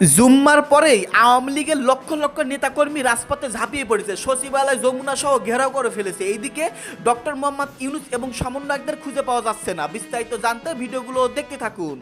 জুম্মার পরেই আওয়ামী লীগের লক্ষ লক্ষ নেতাকর্মী রাজপথে ঝাঁপিয়ে পড়েছে। সচিবালয় যমুনা সহ ঘেরাও করে ফেলেছে। এইদিকে ডক্টর মোহাম্মদ ইউনুস এবং সমন্বয়কদের খুঁজে পাওয়া যাচ্ছে না। বিস্তারিত জানতে ভিডিওগুলো দেখতে থাকুন।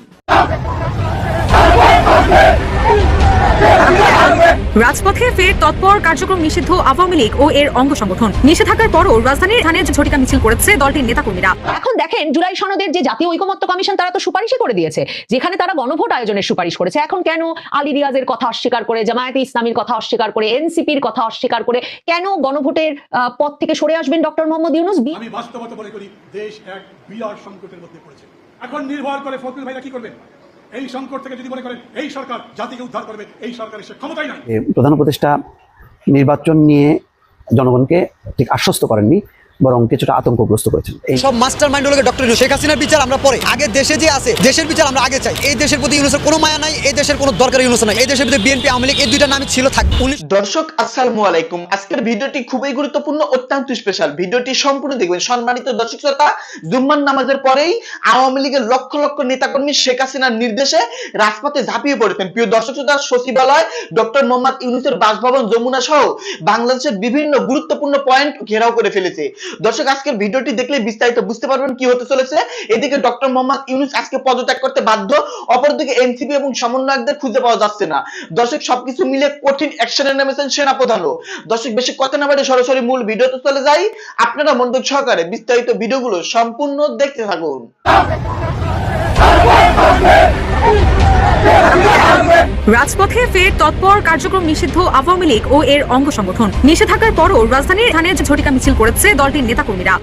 রাজপথে ফের তৎপর কার্যক্রম নিষিদ্ধ আওয়ামী লীগ ও এর অঙ্গ সংগঠন। নিষেধাজ্ঞার পরও রাজধানীর ধানের ঝটিকা মিছিল করেছে দলটির নেতাকর্মীরা। এখন দেখেন জুলাই সনদের যে জাতীয় ঐকমত্য কমিশন তারা তো সুপারিশই করে দিয়েছে যেখানে তারা গণভোট আয়োজনের সুপারিশ করেছে। এখন কেন আলী রিয়াজের কথা অস্বীকার করে জামায়াতে ইসলামীর কথা অস্বীকার করে এনসিপির কথা অস্বীকার করে কেন গণভোটের পথ থেকে সরে আসবেন ডক্টর মোহাম্মদ ইউনুস? বি- আমি বাস্তবতা মনে করি দেশ এক বিরাট সংকটের মধ্যে পড়েছে। এখন নির্ভর করে ভাইরা কি করবেন? এই সংকট থেকে যদি মনে করেন, এই সরকার জাতিকে উদ্ধার করবে, এই সরকারের সে ক্ষমতাই নাই। প্রধান উপদেষ্টা নির্বাচন নিয়ে জনগণকে ঠিক আশ্বস্ত করেননি। বরং কিছুটা আতঙ্কগ্রস্ত করেছেন। সব মাস্টার মাইন্ড হলো ডক্টর শেখ হাসিনার বিচার আমরা পরে। আগে দেশে যে আছে দেশের বিচার আমরা আগে চাই। এই দেশের প্রতি ইউনুসের কোনো মায়া নাই এই দেশের কোনো দরকার ইউনুস নাই। এই দেশের ভিতরে বিএনপি আওয়ামী লীগ এই দুইটা নামই ছিল থাক। উনিশ দর্শক আসসালামু আলাইকুম। আজকের ভিডিওটি খুবই গুরুত্বপূর্ণ অত্যন্ত স্পেশাল ভিডিওটি সম্পূর্ণ দেখবেন। সম্মানিত দর্শক শ্রোতা জুম্মার নামাজের পরেই আওয়ামী লীগের লক্ষ লক্ষ নেতাকর্মী শেখ হাসিনার নির্দেশে রাজপথে ঝাঁপিয়ে পড়েছেন। প্রিয় দর্শক শ্রোতা সচিবালয় ডক্টর মোহাম্মদ ইউনুসের বাসভবন যমুনা সহ বাংলাদেশের বিভিন্ন গুরুত্বপূর্ণ পয়েন্ট ঘেরাও করে ফেলেছে। দর্শক, আজকের ভিডিওটি দেখলে বিস্তারিত বুঝতে পারবেন কি হতে চলেছে। এদিকে ডক্টর মোহাম্মদ ইউনুস আজকে পদত্যাগ করতে বাধ্য। অপরদিকে এনসিপি এবং সমন্বয়কদের খুঁজে পাওয়া যাচ্ছে না। দর্শক, সবকিছু মিলে কঠিন অ্যাকশনে নেমেছেন সেনা প্রধানও দর্শক, বেশি কথা না বাড়ি সরাসরি মূল ভিডিওতে চলে যাই। আপনারা মনোযোগ সহকারে বিস্তারিত ভিডিওগুলো সম্পূর্ণ দেখতে থাকুন। রাজপথে ফের তৎপর কার্যক্রম নিষিদ্ধ আওয়ামী লীগ ও এর অঙ্গ সংগঠন। নিষেধাজ্ঞার পরও রাজধানীর ধানের ঝটিকা মিছিল করেছে, দলটির নেতাকর্মীরা।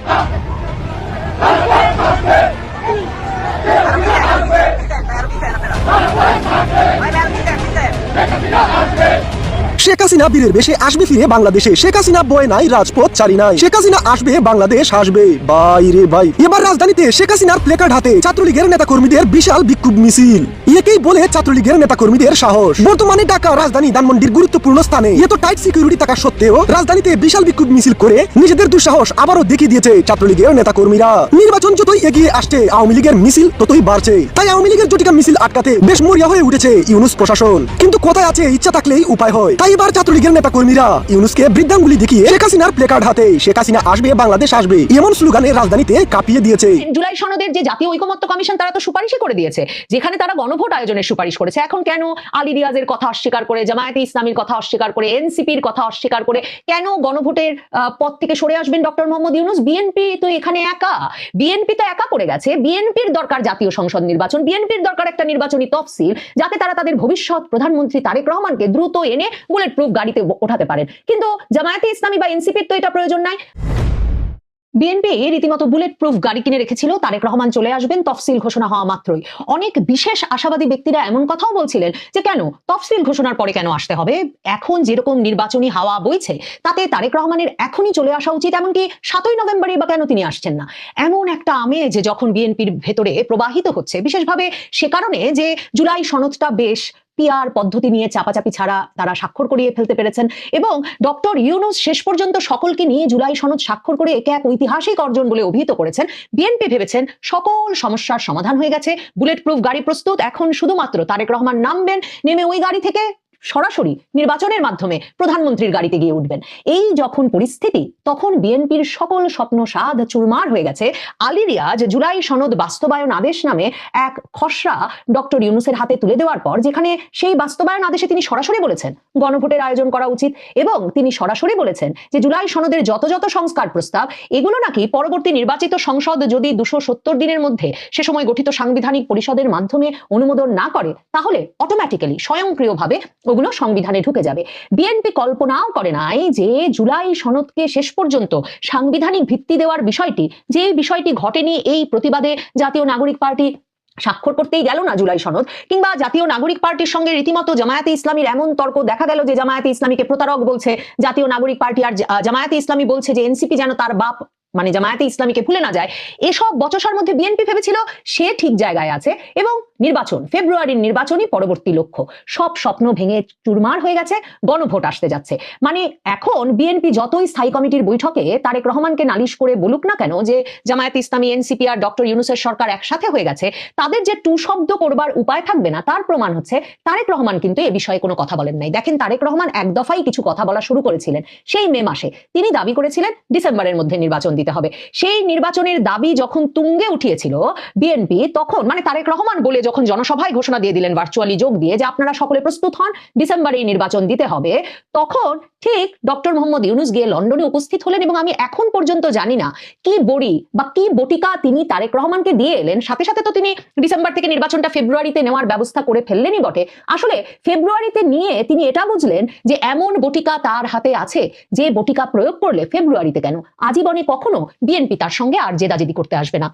শেখ হাসিনা বীরের বেশে আসবে ফিরে বাংলাদেশে। শেখ হাসিনা বয়ে নাই, রাজপথ চারি নাই। শেখ হাসিনা আসবে, বাংলাদেশ আসবে। ভাই রে ভাই। এবার রাজধানীতে শেখ হাসিনার প্লেকার্ড হাতে ছাত্রলীগের নেতা কর্মীদের বিশাল বিক্ষোভ মিছিল। একেই বলে ছাত্রলীগের নেতা কর্মীদের সাহস। বর্তমানে ঢাকা, রাজধানী, ধানমন্ডির গুরুত্বপূর্ণ স্থানে। এত টাইট সিকিউরিটি থাকা সত্ত্বেও রাজধানীতে বিশাল বিক্ষোভ মিছিল করে নিজেদের দুঃসাহস আবারও দেখিয়ে দিয়েছে ছাত্রলীগের নেতা কর্মীরা নির্বাচন যতই এগিয়ে আসছে, আওয়ামী লীগের মিছিল ততই বাড়ছে। তাই আওয়ামী লীগের জটিকা মিছিল আটকাতে বেশ মরিয়া হয়ে উঠেছে ইউনুস প্রশাসন। কিন্তু কোথায় আছে ইচ্ছা থাকলেই উপায় হয়। তাই এবার ছাত্রলীগের নেতা কর্মীরা ইউনুসকে বৃদ্ধাঙ্গুলি দেখিয়ে শেখ হাসিনার প্লেকার্ড হাতে, শেখ হাসিনা আসবে, বাংলাদেশ আসবে, এমন স্লোগানে রাজধানীতে কাঁপিয়ে দিয়েছে। জুলাই সনদের যে জাতীয় ঐকমত্য কমিশন তারা তো সুপারিশই করে দিয়েছে। যেখানে তারা গণভোট আয়োজনের সুপারিশ করেছে। এখন কেন আলী রিয়াজের কথা অস্বীকার করে, জামায়াতে ইসলামীর কথা অস্বীকার করে, এনসিপির কথা অস্বীকার করে কেন গণভোটের পথ থেকে সরে আসবেন ডক্টর মোহাম্মদ ইউনুস? বিএনপি তো এখানে একা। বিএনপি তো একা পড়ে গেছে। বিএনপির দরকার জাতীয় সংসদ নির্বাচন। বিএনপির দরকার একটা নির্বাচনী তফসিল যাতে তারা তাদের ভবিষ্যৎ প্রধানমন্ত্রী তারেক রহমানকে দ্রুত এনে বুলেট প্রুফ গাড়িতে ওঠাতে পারেন। কিন্তু জামায়াতে ইসলামী বা এনসিপির তো এটা প্রয়োজন নাই। বিএনপি রীতিমতো বুলেট প্রুফ গাড়ি কিনে রেখেছিল, তারেক রহমান চলে আসবেন, তফসিল ঘোষণা হওয়া মাত্রই। অনেক বিশেষ আশাবাদী ব্যক্তিরা এমন কথাও বলছিলেন যে, কেন? তফসিল ঘোষণার পরে কেন আসতে হবে? এখন যেরকম নির্বাচনী হাওয়া বইছে, তাতে তারেক রহমানের এখনই চলে আসা উচিত, এমনকি সাতই নভেম্বরে বা কেন তিনি আসছেন না? এমন একটা আমেজ যখন বিএনপির ভেতরে প্রবাহিত হচ্ছে, বিশেষভাবে সে কারণে যে, জুলাই সনদটা বেশ পিআর পদ্ধতি নিয়ে চাপাচাপি ছাড়া তারা স্বাক্ষর করিয়ে ফেলতে পেরেছেন এবং ডক্টর ইউনুস শেষ পর্যন্ত সকলকে নিয়ে জুলাই সনদ স্বাক্ষর করে একে এক ঐতিহাসিক অর্জন বলে অভিহিত করেছেন। বিএনপি ভেবেছেন সকল সমস্যার সমাধান হয়ে গেছে। বুলেট প্রুফ গাড়ি প্রস্তুত। এখন শুধুমাত্র তারেক রহমান নামবেন। নেমে ওই গাড়ি থেকে সরাসরি নির্বাচনের মাধ্যমে প্রধানমন্ত্রীর গাড়িতে গিয়ে উঠবেন। এই যখন পরিস্থিতি, তখন বিএনপির সকল স্বপ্ন সাধ চুরমার হয়ে গেছে। আলী রিয়াজ জুলাই সনদ বাস্তবায়ন আদেশ নামে এক খসড়া ডক্টর ইউনুসের হাতে তুলে দেওয়ার পর, যেখানে সেই বাস্তবায়ন আদেশে তিনি সরাসরি বলেছেন, গণভোটের আয়োজন করা উচিত এবং তিনি সরাসরি বলেছেন যে জুলাই সনদের যত যত সংস্কার প্রস্তাব, এগুলো নাকি পরবর্তী নির্বাচিত সংসদ যদি দুশো সত্তর দিনের মধ্যে সে সময় গঠিত সাংবিধানিক পরিষদের মাধ্যমে অনুমোদন না করে, তাহলে অটোমেটিক্যালি স্বয়ংক্রিয়ভাবে ওগুলো সংবিধানে ঢুকে যাবে। বিএনপি কল্পনাও করে নাই যে জুলাই সনদকে শেষ পর্যন্ত সাংবিধানিক ভিত্তি দেওয়ার বিষয়টি, যে বিষয়টি ঘটেনি এই প্রতিবাদে জাতীয় নাগরিক পার্টি স্বাক্ষর করতেই গেল না জুলাই সনদ, কিংবা জাতীয় নাগরিক পার্টির সঙ্গে রীতিমতো জামায়াতে ইসলামীর এমন তর্ক দেখা গেল যে জামায়াতে ইসলামীকে প্রতারক বলছে, জাতীয় নাগরিক পার্টি আর জামায়াতে ইসলামী বলছে যে এনসিপি যেন তার বাপ মানে জামায়াতে ইসলামীকে ভুলে না যায়, এসব বচসার মধ্যে বিএনপি ভেবেছিল সে ঠিক জায়গায় আছে এবং নির্বাচন, ফেব্রুয়ারির নির্বাচনই পরবর্তী লক্ষ্য। সব স্বপ্ন ভেঙে চুরমার হয়ে গেছে, গণভোট আসতে যাচ্ছে। মানে এখন বিএনপি যতই স্থায়ী কমিটির বৈঠকে তারেক রহমানকে নালিশ করে বলুক না কেন যে জামায়াত ইসলামী এনসিপি আর ডক্টর ইউনুসের সরকার একসাথে হয়ে গেছে, তাদের যে টু শব্দ করবার উপায় থাকবে না, তার প্রমাণ হচ্ছে তারেক রহমান কিন্তু এ বিষয়ে কোনো কথা বলেন নাই। দেখেন তারেক রহমান এক দফাই কিছু কথা বলা শুরু করেছিলেন, সেই মে মাসে। তিনি দাবি করেছিলেন ডিসেম্বরের মধ্যে নির্বাচন হবে। সেই নির্বাচনের দাবি যখন তুঙ্গে উঠিয়েছিল বিএনপি তখন মানে তারেক রহমান বলে যখন জনসভায় ঘোষণা দিয়ে দিলেন ভার্চুয়ালি যোগ দিয়ে যে আপনারা সকলে প্রস্তুত হন ডিসেম্বরে এই নির্বাচন দিতে হবে, তখন ঠিক ডক্টর মোহাম্মদ ইউনুস গিয়ে লন্ডনে উপস্থিত হলেন এবং আমি এখন পর্যন্ত জানি না কি বড়ি বা কি বটিকা তিনি তারেক রহমানকে দিয়ে এলেন। সাথে সাথে তো তিনি ডিসেম্বর থেকে নির্বাচনটা ফেব্রুয়ারিতে নেওয়ার ব্যবস্থা করে ফেললেনই বটে। আসলে ফেব্রুয়ারিতে নিয়ে তিনি এটা বুঝলেন যে এমন বটিকা তার হাতে আছে, যে বটিকা প্রয়োগ করলে ফেব্রুয়ারিতে কেন? আজীবনে কখনো বিএনপি তার সঙ্গে আর জেদাজেদি করতে আসবে না।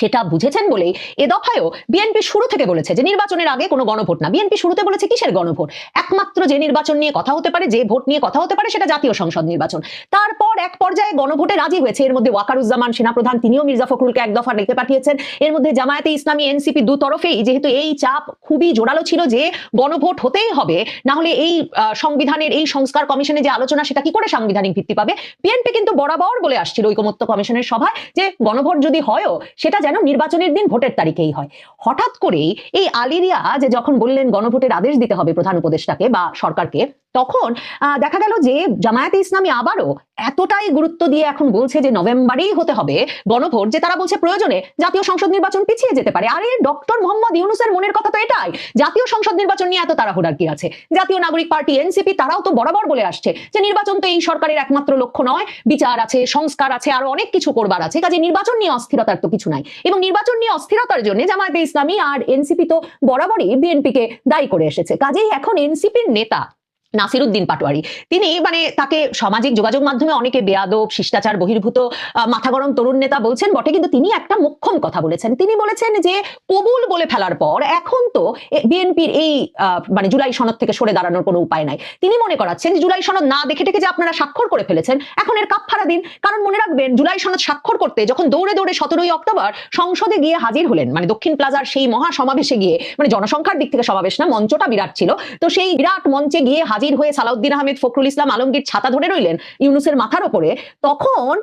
সেটা বুঝেছেন বলেই এ দফায়ও বিএনপি শুরু থেকে বলেছে যে নির্বাচনের আগে কোনো গণভোট না। বিএনপি শুরুতে বলেছে কিসের গণভোট? একমাত্র যে নির্বাচন নিয়ে কথা হতে পারে, যে ভোট নিয়ে কথা হতে পারে সেটা জাতীয় সংসদ নির্বাচন। তারপর এক পর্যায়ে গণভোটে রাজি হয়েছে। এর মধ্যে ওয়াকারুজ্জামান সেনাপ্রধান, তিনিও মির্জা ফখরুলকে এক দফা ডেকে পাঠিয়েছেন। এর মধ্যে জামায়াতে ইসলামী, এনসিপি দু তরফেই যেহেতু এই চাপ খুবই জোরালো ছিল যে গণভোট হতেই হবে, না হলে এই সংবিধানের এই সংস্কার কমিশনে যে আলোচনা, সেটা কি করে সাংবিধানিক ভিত্তি পাবে? বিএনপি কিন্তু বরাবর বলে আসছিল ঐকমত্য কমিশনের সভায় যে গণভোট যদি হয়ও, সেটা যেন নির্বাচনের দিন ভোটের তারিখেই হয়। হঠাৎ করেই এই আলিরিয়া যে যখন বললেন গণভোটের আদেশ দিতে হবে প্রধান উপদেষ্টাকে বা সরকারকে তখন দেখা গেল যে জামায়াতে ইসলামী আবারও এতটাই গুরুত্ব দিয়ে এখন বলছে যে নভেম্বরেই হতে হবে গণভোট, যে তারা বলছে প্রয়োজনে জাতীয় সংসদ নির্বাচন পিছিয়ে যেতে পারে। আরে, ডক্টর মোহাম্মদ ইউনুসের মনের কথা তো এটাই। জাতীয় সংসদ নির্বাচন নিয়ে এত তাড়াহুড়ার কি আছে? জাতীয় নাগরিক পার্টি, এনসিপি তারাও তো বরাবর বলে আসছে যে নির্বাচন তো এই সরকারের একমাত্র লক্ষ্য নয়, বিচার আছে, সংস্কার আছে, আরও অনেক কিছু করবার আছে। কাজে নির্বাচন নিয়ে অস্থিরতার তো কিছু নাই। এবং নির্বাচন নিয়ে অস্থিরতার জন্য জামায়াতে ইসলামী আর এনসিপি তো বরাবরই বিএনপিকে দায়ী করে এসেছে। কাজেই এখন এনসিপির নেতা নাসিরুদ্দিন পাটোয়ারি। তিনি মানে তাকে সামাজিক যোগাযোগ মাধ্যমে অনেকে বেয়াদব, শিষ্টাচার, বহির্ভূত মাথা গরম তরুণ নেতা বলছেন বটে, কিন্তু তিনি একটা মুখ্যম কথা বলেছেন। তিনি বলেছেন যে কবুল বলে ফেলার পর এখন তো বিএনপির এই মানে জুলাই সনদ থেকে সরে দাঁড়ানোর কোনো উপায় নাই। তিনি মনে করাচ্ছেন যে জুলাই সনদ না দেখে টেকে যে আপনারা স্বাক্ষর করে ফেলেছেন, এখন এর কাপ কাপফারা দিন। কারণ মনে রাখবেন, জুলাই সনদ স্বাক্ষর করতে যখন দৌড়ে দৌড়ে সতেরোই অক্টোবর সংসদে গিয়ে হাজির হলেন মানে দক্ষিণ প্লাজার সেই মহা সমাবেশে গিয়ে মানে জনসংখ্যার দিক থেকে সমাবেশ না, মঞ্চটা বিরাট ছিল। তো সেই বিরাট মঞ্চে গিয়ে হাজির হয়ে সালাউদ্দিন আহমেদ ফখরুল ইসলাম আলমগীর ছাতা ধরে রইলেন ইউনুসের মাথার ওপরে। তখন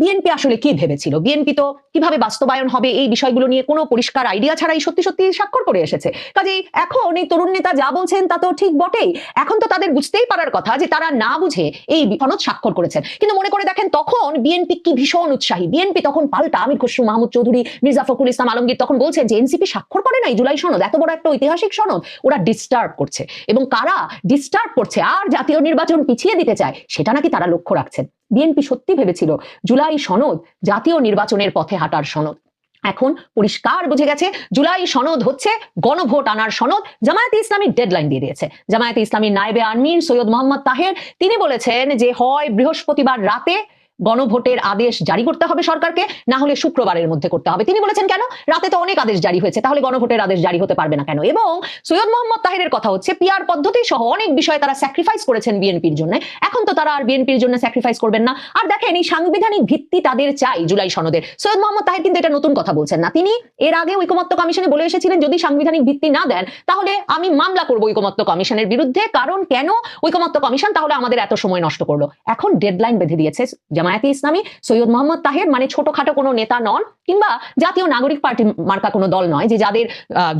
বিএনপি আসলে কি ভেবেছিল? বিএনপি তো কীভাবে বাস্তবায়ন হবে এই বিষয়গুলো নিয়ে কোনো পরিষ্কার আইডিয়া ছাড়াই সত্যি সত্যি স্বাক্ষর করে এসেছে। কাজেই এখন এই তরুণ নেতা যা বলছেন তা তো ঠিক বটেই। এখন তো তাদের বুঝতেই পারার কথা যে তারা না বুঝে এই সনদ স্বাক্ষর করেছেন। কিন্তু মনে করে দেখেন তখন বিএনপি কি ভীষণ উৎসাহী। বিএনপি তখন পাল্টা আমির খসরু, মাহমুদ চৌধুরী, মির্জা ফখরুল ইসলাম আলমগীর তখন বলছেন যে এনসিপি স্বাক্ষর করে নাই জুলাই সনদ। এত বড় একটা ঐতিহাসিক সনদ। ওরা ডিস্টার্ব করছে। এবং কারা ডিস্টার্ব করছে, আর জাতীয় নির্বাচন পিছিয়ে দিতে চায়, সেটা নাকি তারা লক্ষ্য রাখছেন। বিএনপি সত্যি ভেবেছিল, জুলাই সনদ জাতীয় নির্বাচনের পথে হাঁটার সনদ। এখন পরিষ্কার বুঝে গেছে, জুলাই সনদ হচ্ছে গণভোট আনার সনদ, জামায়াতে ইসলামী ডেডলাইন দিয়ে দিয়েছে। জামায়াতে ইসলামী নায়েবে আনমির সৈয়দ মোহাম্মদ তাহের, তিনি বলেছেন যে হয় বৃহস্পতিবার রাতে গণভোটের আদেশ জারি করতে হবে সরকারকে, না হলে শুক্রবারের মধ্যে করতে হবে। তিনি বলেছেন কেন? রাতে তো অনেক আদেশ জারি হয়েছে, তাহলে গণভোটের আদেশ জারি হতে পারবে না কেন? এবং সৈয়দ মোহাম্মদ তাহিরের কথা হচ্ছে, পিয়ার পদ্ধতি সহ অনেক বিষয়ে তারা স্যাক্রিফাইস করেছেন বিএনপির জন্য। এখন তো তারা আর বিএনপির জন্য স্যাক্রিফাইস করবেন না। আর দেখেন, এই সাংবিধানিক ভিত্তি তাদের চাই জুলাই সনদের। সৈয়দ মোহাম্মদ তাহির কিন্তু এটা নতুন কথা বলছেন না। তিনি এর আগে ঐকমত্য কমিশনে বলে এসেছিলেন, যদি সাংবিধানিক ভিত্তি না দেন, তাহলে আমি মামলা করব ঐকমত্য কমিশনের বিরুদ্ধে। কারণ কেন ঐকমত্য কমিশন তাহলে আমাদের এত সময় নষ্ট করল? এখন ডেডলাইন বেঁধে দিয়েছে জামায়াতে ইসলামী, সৈয়দ মোহাম্মদ তাহের মানে ছোটখাটো কোনো নেতা নন, কিংবা জাতীয় নাগরিক পার্টি মার্কা কোনো দল নয়, যে যাদের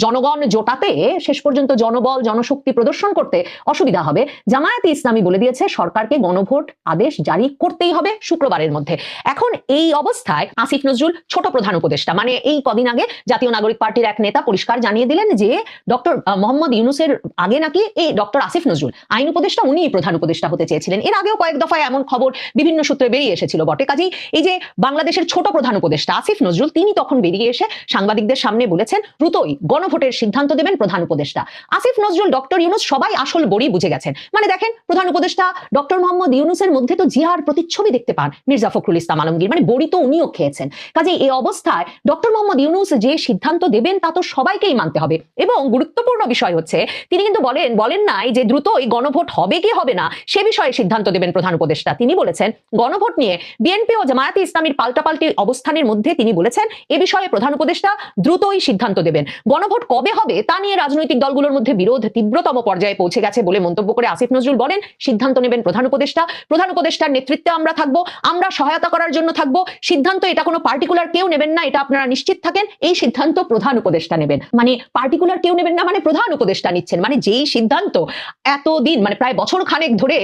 জনগণ জোটাতে শেষ পর্যন্ত জনবল, জনশক্তি প্রদর্শন করতে অসুবিধা হবে। জামায়াতে ইসলামী বলে দিয়েছে, সরকারকে গণভোট আদেশ জারি করতেই হবে শুক্রবারের মধ্যে। এখন এই অবস্থায় আসিফ নজরুল ছোট প্রধান উপদেষ্টা মানে এই কদিন আগে জাতীয় নাগরিক পার্টির এক নেতা পরিষ্কার জানিয়ে দিলেন যে, ডক্টর মোহাম্মদ ইউনুসের আগে নাকি এই ডক্টর আসিফ নজরুল, আইন উপদেষ্টা উনি প্রধান উপদেষ্টা হতে চেয়েছিলেন। এর আগেও কয়েক দফায় এমন খবর বিভিন্ন সূত্রে বেরিয়ে এসেছিল বটে। কাজেই এই যে বাংলাদেশের ছোট প্রধান উপদেষ্টা আসিফ নজরুল, তিনি তখন বেরিয়ে এসে সাংবাদিকদের সামনে বলেছেন দ্রুতই গণভোটের সিদ্ধান্ত দেবেন প্রধান উপদেষ্টা। আসিফ নজরুল, ডক্টর ইউনুস সবাই আসল বড়ি বুঝে গেছেন। মানে দেখেন, প্রধান উপদেষ্টা ডক্টর মোহাম্মদ ইউনুসের মধ্যে তো জিহার প্রতিচ্ছবি দেখতে পান মির্জা ফখরুল ইসলাম আলমগীর। মানে বড়ি তো উনিও খেয়েছেন। কাজে এই অবস্থায় ডক্টর মোহাম্মদ ইউনুস যে সিদ্ধান্ত দেবেন, তা তো সবাইকেই মানতে হবে। এবং গুরুত্বপূর্ণ বিষয় হচ্ছে, তিনি কিন্তু বলেন বলেন নাই যে দ্রুতই গণভোট হবে কি হবে না, সে বিষয়ে সিদ্ধান্ত দেবেন প্রধান উপদেষ্টা। তিনি বলেছেন, গণভোট নিয়ে বিএনপি ও জামায়াতে ইসলামীর পাল্টাপাল্টি অবস্থানের মধ্যে তিনি বলেছেন, এ বিষয়ে প্রধান উপদেষ্টা দ্রুতই সিদ্ধান্ত দেবেন। গণভোট কবে হবে তা নিয়ে রাজনৈতিক দলগুলোর মধ্যে বিরোধ তীব্রতম পর্যায়ে পৌঁছে গেছে বলে মন্তব্য করে আসিফ নজরুল বলেন, সিদ্ধান্ত নেবেন প্রধান উপদেষ্টা। প্রধান উপদেষ্টার নেতৃত্বে আমরা থাকব, আমরা সহায়তা করার জন্য থাকব। সিদ্ধান্ত এটা কোনো পার্টিকুলার কেউ নেবেন না, এটা আপনারা নিশ্চিত থাকেন, এই সিদ্ধান্ত প্রধান উপদেষ্টা নেবেন। মানে পার্টিকুলার কেউ নেবেন না মানে প্রধান উপদেষ্টা নিচ্ছেন। মানে যেই সিদ্ধান্ত এতদিন মানে প্রায় বছর খানেক ধরে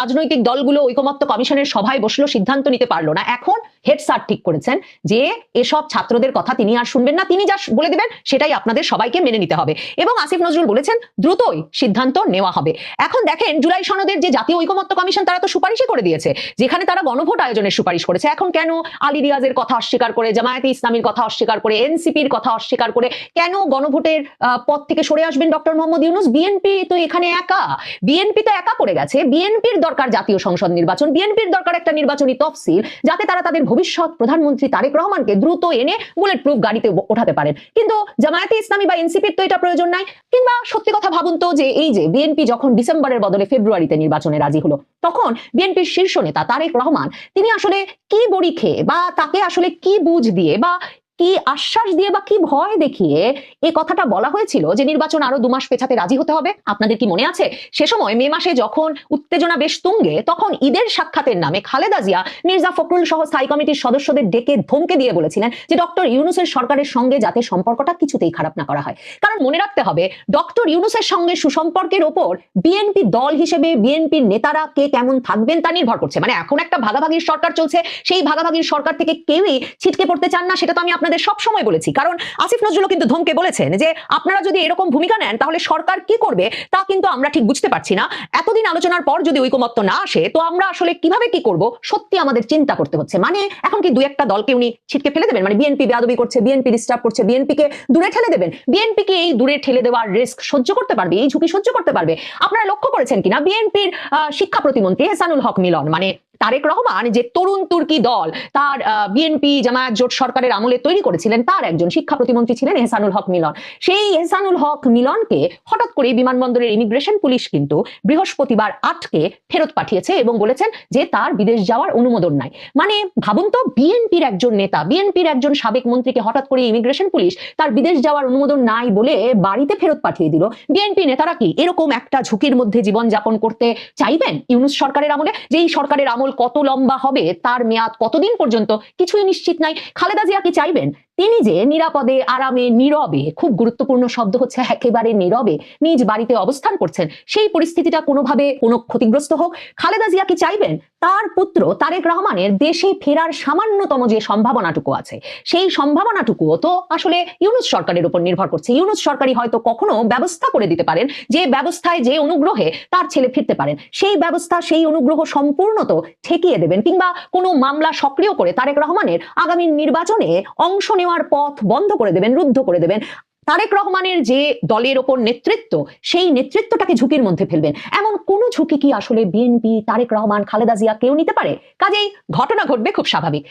রাজনৈতিক দলগুলো ঐকমত্য কমিশনের সভায় বসল সিদ্ধান্ত নিতে পারল না। এখন হেড স্যার ঠিক করেছেন যে এসব ছাত্রদের কথা তিনি আর শুনবেন না। তিনি যা বলে দিবেন সেটাই আপনাদের সবাইকে মেনে নিতে হবে। এবং আসিফ নজরুল বলেছেন, দ্রুতই সিদ্ধান্ত নেওয়া হবে। এখন দেখেন, জুলাই সনদের যে জাতীয় ঐকমত্য কমিশন, তারা তো সুপারিশই করে দিয়েছে। যেখানে তারা গণভোট আয়োজনের সুপারিশ করেছে। এখন কেন আলী রিয়াজের কথা অস্বীকার করে, জামায়াতে ইসলামীর কথা অস্বীকার করে, এনসিপির কথা অস্বীকার করে, কেন গণভোটের পথ থেকে সরে আসবেন ডক্টর মোহাম্মদ ইউনুস? বিএনপি তো এখানে একা। বিএনপি তো একা পড়ে গেছে। বিএনপির দরকার জাতীয় সংসদ নির্বাচন। বিএনপির দরকার একটা নির্বাচনী তফসিল, যাতে তারা তাদের ভবিষ্যৎ প্রধানমন্ত্রী তারেক রহমানকে দ্রুত এনে বুলেট প্রুফ গাড়িতে ওঠাতে পারেন। কিন্তু জামায়াতে ইসলামী বা এনসিপির তো এটা প্রয়োজন নাই। কিংবা সত্যি কথা ভাবুন তো যে এই যে বিএনপি যখন ডিসেম্বরের বদলে ফেব্রুয়ারিতে নির্বাচনে রাজি হলো, তখন বিএনপির শীর্ষ নেতা তারেক রহমান, তিনি আসলে কি বড়ি খেয়ে বা তাকে আসলে কি বুঝ দিয়ে বা কি আশ্বাস দিয়ে বা কি ভয় দেখিয়ে এই কথাটা বলা হয়েছিল যে নির্বাচন আরও দু মাস পেছাতে রাজি হতে হবে? আপনাদের কি মনে আছে? সে সময় মে মাসে যখন উত্তেজনা বেশ তুঙ্গে, তখন ঈদের সাক্ষাতের নামে খালেদা জিয়া, মির্জা ফখরুল সহ স্থায়ী কমিটির সদস্যদের ডেকে ধমকে দিয়ে বলেছিলেন যে ডক্টর ইউনুসের সরকারের সঙ্গে যাতে সম্পর্কটা কিছুতেই খারাপ না করা হয়। কারণ মনে রাখতে হবে, ডক্টর ইউনুসের সঙ্গে সুসম্পর্কের ওপর বিএনপি দল হিসেবে বিএনপির নেতারা কে কেমন থাকবেন তা নির্ভর করছে। মানে এখন একটা ভাগাভাগির সরকার চলছে, সেই ভাগাভাগির সরকার থেকে কেউই ছিটকে পড়তে চান না, সেটা তো আমি আপনাদের সব সময় বলেছি। কারণ আসিফ নজরুল কিন্তু ধমকে বলেছেন যে, আপনারা যদি এরকম ভূমিকা নেন, তাহলে সরকার কি করবে তা কিন্তু আমরা ঠিক বুঝতে পারছি না। এতদিন আলোচনার পর যদি ঐকমত্য না আসে, তো আমরা আসলে কীভাবে কি করব? সত্যি আমাদের চিন্তা করতে হচ্ছে। মানে এখন কি দুই একটা দলকে উনি ছিটকে ফেলে দেবেন? মানে বিএনপি বেয়াদবি করছে, বিএনপি ডিস্টার্ব করছে, বিএনপিকে দূরে ঠেলে দেবেন? বিএনপিকে এই দূরে ঠেলে দেওয়ার রিস্ক সহ্য করতে পারবে? এই ঝুঁকি সহ্য করতে পারবে? আপনারা লক্ষ্য করেছেন কিনা? বিএনপির শিক্ষা প্রতিমন্ত্রী হেসানুল হক মিলন মানে তারেক রহমান যে তরুণ তুর্কি দল, তার বিএনপি জামায়াত জোট সরকারের আমলে তৈরি করেছিলেন, তার একজন শিক্ষা প্রতিমন্ত্রী ছিলেন এহসানুল হক মিলন। সেই এহসানুল হক মিলনকে হঠাৎ করে বিমানবন্দরের ইমিগ্রেশন পুলিশ কিন্তু বৃহস্পতিবার আটকে ফেরত পাঠিয়েছে এবং বলেছেন যে তার বিদেশ যাওয়ার অনুমোদন নাই। মানে ভাবুন তো বিএনপির একজন নেতা বিএনপির একজন সাবেক মন্ত্রীকে হঠাৎ করে ইমিগ্রেশন পুলিশ তার বিদেশ যাওয়ার অনুমোদন নাই বলে বাড়িতে ফেরত পাঠিয়ে দিল। বিএনপি নেতারা কি এরকম একটা ঝুঁকির মধ্যে জীবন যাপন করতে চাইবেন? ইউনুস সরকারের আমলে? যেই সরকারের আমল কত লম্বা হবে তার মেয়াদ কতদিন পর্যন্ত কিছুই নিশ্চিত নাই। খালেদা জিয়া কি চাইবেন? তিনি যে নিরাপদে, আরামে, নীরবে, খুব গুরুত্বপূর্ণ শব্দ হচ্ছে একেবারে নীরবে নিজ বাড়িতে অবস্থান করছেন, সেই পরিস্থিতিটা কোনোভাবে কোনো ক্ষতিগ্রস্ত হোক। খালেদা জিয়া কি চাইবেন? তার পুত্র তারেক রহমানের দেশে ফেরার সামান্যতম যে সম্ভাবনাটুকু আছে, সেই সম্ভাবনাটুকুও তো আসলে ইউনুস সরকারের উপর নির্ভর করছে। ইউনুস সরকারই হয়তো কখনো ব্যবস্থা করে দিতে পারেন, যে ব্যবস্থায় যে অনুগ্রহে তার ছেলে ফিরতে পারেন, সেই ব্যবস্থা, সেই অনুগ্রহ সম্পূর্ণ তো ঠেকিয়ে দেবেন কিংবা কোনো মামলা সক্রিয় করে তারেক রহমানের আগামী নির্বাচনে অংশ নেওয়ার পথ বন্ধ করে দেবেন, রুদ্ধ করে দেবেন। তারেক রহমানের যে দলের ওপর নেতৃত্ব, সেই নেতৃত্বটাকে ঝুঁকির মধ্যে ফেলবেন। এমন কোন ঝুঁকি কি আসলে বিএনপি, তারেক রহমান, খালেদা জিয়া কেউ নিতে পারে? কাজেই ঘটনা ঘটবে খুব স্বাভাবিক।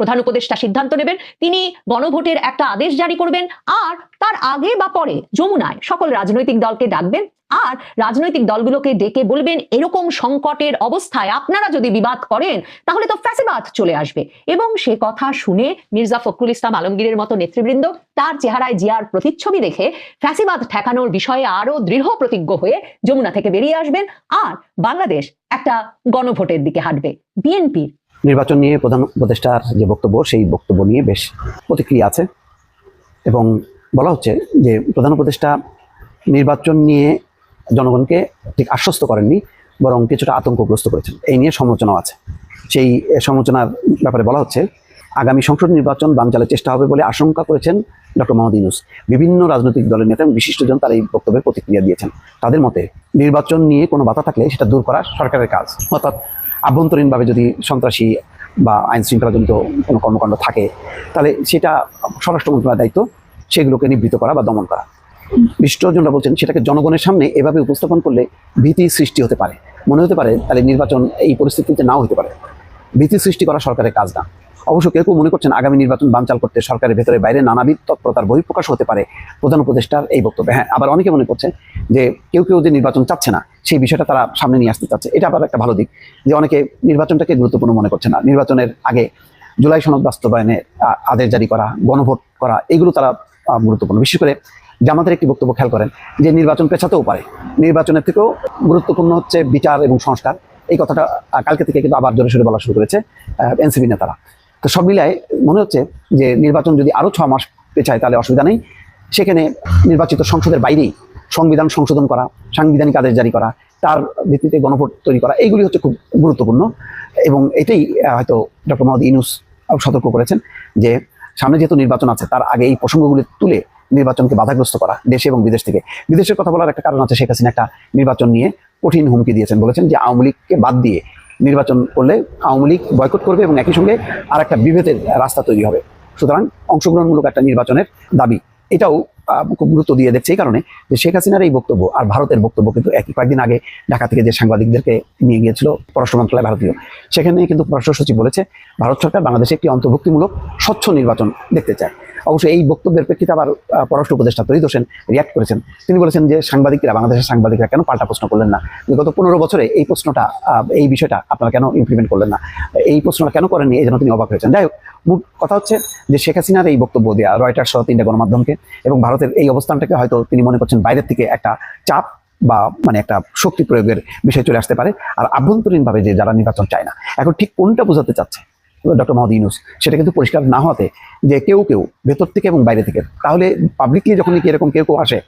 প্রধান উপদেষ্টা সিদ্ধান্ত নেবেন, তিনি গণভোটের একটা আদেশ জারি করবেন, আর তার আগে বা পরে যমুনায় সকল রাজনৈতিক দলকে ডাকবেন, আর রাজনৈতিক দলগুলোকে ডেকে বলবেন, এরকম সংকটের অবস্থায় আপনারা যদি বিবাদ করেন, তাহলে তো ফ্যাসিবাদ চলে আসবে। এবং সে কথা শুনে মির্জা ফখরুল ইসলাম আলমগীরের মতো নেতৃবৃন্দ, তার চেহারায় জিয়ার প্রতিচ্ছবি দেখে ফ্যাসিবাদ ঠেকানোর বিষয়ে আরও দৃঢ় প্রতিজ্ঞ হয়ে যমুনা থেকে বেরিয়ে আসবেন, আর বাংলাদেশ একটা গণভোটের দিকে হাঁটবে। বিএনপির নির্বাচন নিয়ে প্রধান উপদেষ্টার যে বক্তব্য, সেই বক্তব্য নিয়ে বেশ প্রতিক্রিয়া আছে। এবং বলা হচ্ছে যে প্রধান উপদেষ্টা নির্বাচন নিয়ে জনগণকে ঠিক আশ্বস্ত করেননি, বরং কিছুটা আতঙ্কগ্রস্ত করেছেন। এই নিয়ে সমালোচনাও আছে। সেই সমালোচনার ব্যাপারে বলা হচ্ছে, আগামী সংসদ নির্বাচন বানচালের চেষ্টা হবে বলে আশঙ্কা করেছেন ডক্টর মোহাম্মদ ইউনুস। বিভিন্ন রাজনৈতিক দলের নেতা এবং বিশিষ্টজন তার এই বক্তব্যের প্রতিক্রিয়া দিয়েছেন। তাদের মতে, নির্বাচন নিয়ে কোনো বাধা থাকলে সেটা দূর করা সরকারের কাজ। অর্থাৎ আভ্যন্তরীণভাবে যদি সন্ত্রাসী বা আইন শৃঙ্খলাজনিত কোনো কর্মকাণ্ড থাকে, তাহলে সেটা স্বরাষ্ট্র মন্ত্রণালয়ের দায়িত্ব, সেগুলোকে নিবৃত্ত করা বা দমন করা। বিশিষ্টজনরা বলছেন সেটাকে জনগণের সামনে এভাবে উপস্থাপন করলে ভীতি সৃষ্টি হতে পারে। মনে হতে পারে তাহলে নির্বাচন এই পরিস্থিতিতে নাও হতে পারে। ভীতি সৃষ্টি করা সরকারের কাজ না। অবশ্য কেউ কেউ মনে করছেন আগামী নির্বাচন বানচাল করতে সরকারের ভেতরে বাইরে নানাবিধ তৎপরতার বহিঃপ্রকাশ হতে পারে। প্রধান উপদেষ্টার এই বক্তব্যে। হ্যাঁ আবার অনেকে মনে করছে যে কেউ কেউ যে নির্বাচন চাচ্ছে না, সেই বিষয়টা তারা সামনে নিয়ে আসতে চাচ্ছে। এটা আবার একটা ভালো দিক যে অনেকে নির্বাচনটাকে গুরুত্বপূর্ণ মনে করছে না। নির্বাচনের আগে জুলাই সনদ বাস্তবায়নে আদেশ জারি করা, গণভোট করা, এগুলো তারা গুরুত্বপূর্ণ। বিশেষ করে জামাতের একটি বক্তব্য খেয়াল করেন যে নির্বাচন পেছাতেও পারে। নির্বাচনের থেকেও গুরুত্বপূর্ণ হচ্ছে বিচার এবং সংস্কার। এই কথাটা কালকে থেকে কিন্তু আবার জোরে সোরে বলা শুরু করেছে এনসিপি নেতারা। তো সব মিলায় মনে হচ্ছে যে নির্বাচন যদি আরও ছ মাস পেছায় তাহলে অসুবিধা নেই। সেখানে নির্বাচিত সংসদের বাইরেই সংবিধান সংশোধন করা, সাংবিধানিক আদেশ জারি করা, তার ভিত্তিতে গণভোট তৈরি করা, এইগুলি হচ্ছে খুব গুরুত্বপূর্ণ। এবং এটাই হয়তো ডক্টর মোহাম্মদ ইনুস সতর্ক করেছেন যে সামনে যেহেতু নির্বাচন আছে, তার আগে এই প্রসঙ্গগুলি তুলে নির্বাচনকে বাধাগ্রস্ত করা দেশে এবং বিদেশ থেকে। বিদেশের কথা বলার একটা কারণ আছে, শেখ হাসিনা একটা নির্বাচন নিয়ে কঠিন হুমকি দিয়েছেন, বলেছেন যে আওয়ামী লীগকে বাদ দিয়ে নির্বাচন করলে আওয়ামী লীগ বয়কট করবে এবং একই সঙ্গে আর একটা বিভেদের রাস্তা তৈরি হবে। সুতরাং অংশগ্রহণমূলক একটা নির্বাচনের দাবি। এটাও খুব গুরুত্ব দিয়ে দেখছে এই কারণে যে শেখ হাসিনার এই বক্তব্য আর ভারতের বক্তব্য কিন্তু একই কয়েকদিন আগে ঢাকা থেকে যে সাংবাদিকদেরকে নিয়ে গিয়েছিল পররাষ্ট্র মন্ত্রণালয় ভারতীয়, সেখানে কিন্তু পররাষ্ট্র সচিব বলেছে, ভারত সরকার বাংলাদেশে একটি অন্তর্ভুক্তিমূলক স্বচ্ছ নির্বাচন দেখতে চায়। অবশ্যই এই বক্তব্যের প্রেক্ষিতে আবার পররাষ্ট্র উপদেষ্টা তরিদ হোসেন রিয়াক্ট করেছেন। তিনি বলেছেন যে সাংবাদিকরা, বাংলাদেশের সাংবাদিকরা কেন পাল্টা প্রশ্ন করলেন না? গত পনেরো বছরে এই প্রশ্নটা এই বিষয়টা আপনারা কেন ইমপ্লিমেন্ট করলেন না? এই প্রশ্নটা কেন করেননি? এই জন্য তিনি অবাক হয়েছেন। যাই হোক কথা হচ্ছে যে শেখ হাসিনার এই বক্তব্য দেওয়া রয়টার সহ তিনটা গণমাধ্যমকে এবং ভারতের এই অবস্থানটাকে হয়তো তিনি মনে করছেন বাইরের থেকে একটা চাপ বা মানে একটা শক্তি প্রয়োগের বিষয় চলে আসতে পারে। আর আভ্যন্তরীণভাবে যে যারা নির্বাচন চায় না, এখন ঠিক কোনটা বোঝাতে চাচ্ছে? ডক্টর মোহাম্মদ ইউনুস, সেটা কিন্তু পরিষ্কার না হতে যে কেউ কেউ ভেতর থেকে এবং বাইরে থেকে, তাহলে পাবলিকলি যখন কি এরকম কেউ কেউ আসে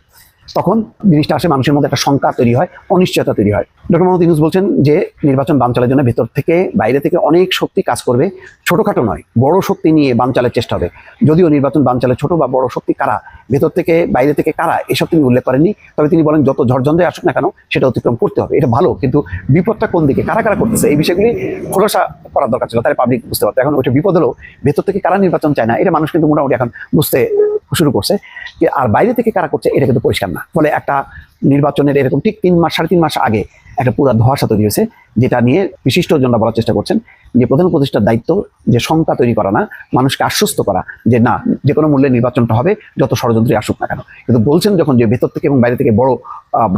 তখন জিনিসটা আসে, মানুষের মধ্যে একটা শঙ্কা তৈরি হয়, অনিশ্চয়তা তৈরি হয়। ডক্টর মোহাম্মদ ইউনুস বলছেন যে, নির্বাচন বানচালের জন্য ভেতর থেকে, বাইরে থেকে অনেক শক্তি কাজ করবে, ছোটোখাটো নয়, বড় শক্তি নিয়ে বানচালের চেষ্টা হবে। যদিও নির্বাচন বানচালে ছোট বা বড় শক্তি কারা, ভেতর থেকে, বাইরে থেকে কারা, এসব তিনি উল্লেখ করেননি, তবে তিনি বলেন যত ঝড়ঝঞ্ঝে আসুক না কেন, সেটা অতিক্রম করতে হবে। এটা ভালো, কিন্তু বিপদটা কোন দিকে, কারা কারা করতেছে, এই বিষয়গুলি খোলসা করার দরকার ছিল তাই পাবলিক বুঝতে পারতো। এখন ওইটা বিপদ হলো ভেতর থেকে কারা নির্বাচন চায় না, এটা মানুষ কিন্তু মোটামুটি এখন বুঝতে শুরু করছে। আর বাইরে থেকে কারা করছে, এটা কিন্তু পরিষ্কার না। ফলে একটা নির্বাচনের এরকম ঠিক তিন মাস, সাড়ে তিন মাস আগে একটা পুরো ধোয়াশা তৈরি হয়েছে, যেটা নিয়ে বিশিষ্ট জনরা বলার চেষ্টা করছেন যে প্রধান উপদেষ্টার দায়িত্ব যে শঙ্কা তৈরি করা না, মানুষকে আশ্বস্ত করা যে না, যে কোনো মূল্যে নির্বাচনটা হবে, যত ষড়যন্ত্রী আসুক না কেন। কিন্তু বলছেন যখন যে ভেতর থেকে এবং বাইরে থেকে বড়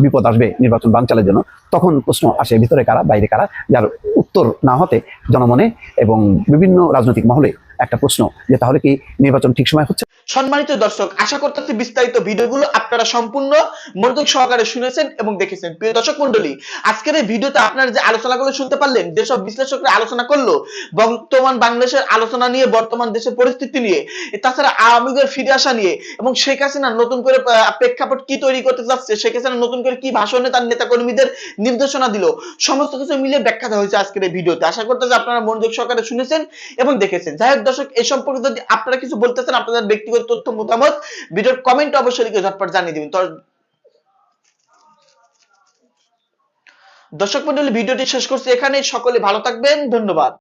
বিপদ আসবে নির্বাচন বানচালের জন্য, তখন প্রশ্ন আসে ভিতরে কারা, বাইরে কারা, যার উত্তর না হতে জনমনে এবং বিভিন্ন রাজনৈতিক মহলে একটা প্রশ্ন যে তাহলে কি নির্বাচন ঠিক সময় হচ্ছে? সম্মানিত দর্শক, আশা করতেছি বিস্তারিত ভিডিওগুলো আপনারা সম্পূর্ণ মনোযোগ সহকারে শুনেছেন এবং দেখেছেন। প্রিয় দর্শক মন্ডলী আজকের এই ভিডিওতে আপনারা যে আলোচনাগুলো শুনতে পারলেন, যেসব বিশ্লেষকরা আলোচনা করল, বর্তমান বাংলাদেশের আলোচনা নিয়ে, বর্তমান দেশের পরিস্থিতি নিয়ে, তাছাড়া আওয়ামী লীগের ফিরে আসা নিয়ে, এবং শেখ হাসিনা নতুন করে প্রেক্ষাপট কি তৈরি করতে যাচ্ছে, শেখ হাসিনা নতুন করে কি ভাষণে তার নেতা কর্মীদের নির্দেশনা দিল, সমস্ত কিছু মিলে ব্যাখ্যা দেওয়া হয়েছে আজকের এই ভিডিওতে। আশা করতে যে আপনারা মনোযোগ সহকারে শুনেছেন এবং দেখেছেন। যাই হোক দর্শক এই সম্পর্কে যদি আপনারা কিছু বলতে চান, আপনাদের ব্যক্তিগত তথ্য, মতামত, ভিডিওর কমেন্ট অবশ্যই লিখে ঝটপট জানিয়ে দিবেন। দর্শক মন্ডলী, ভিডিওটি শেষ করছি এখানে সকলে ভালো থাকবেন। ধন্যবাদ।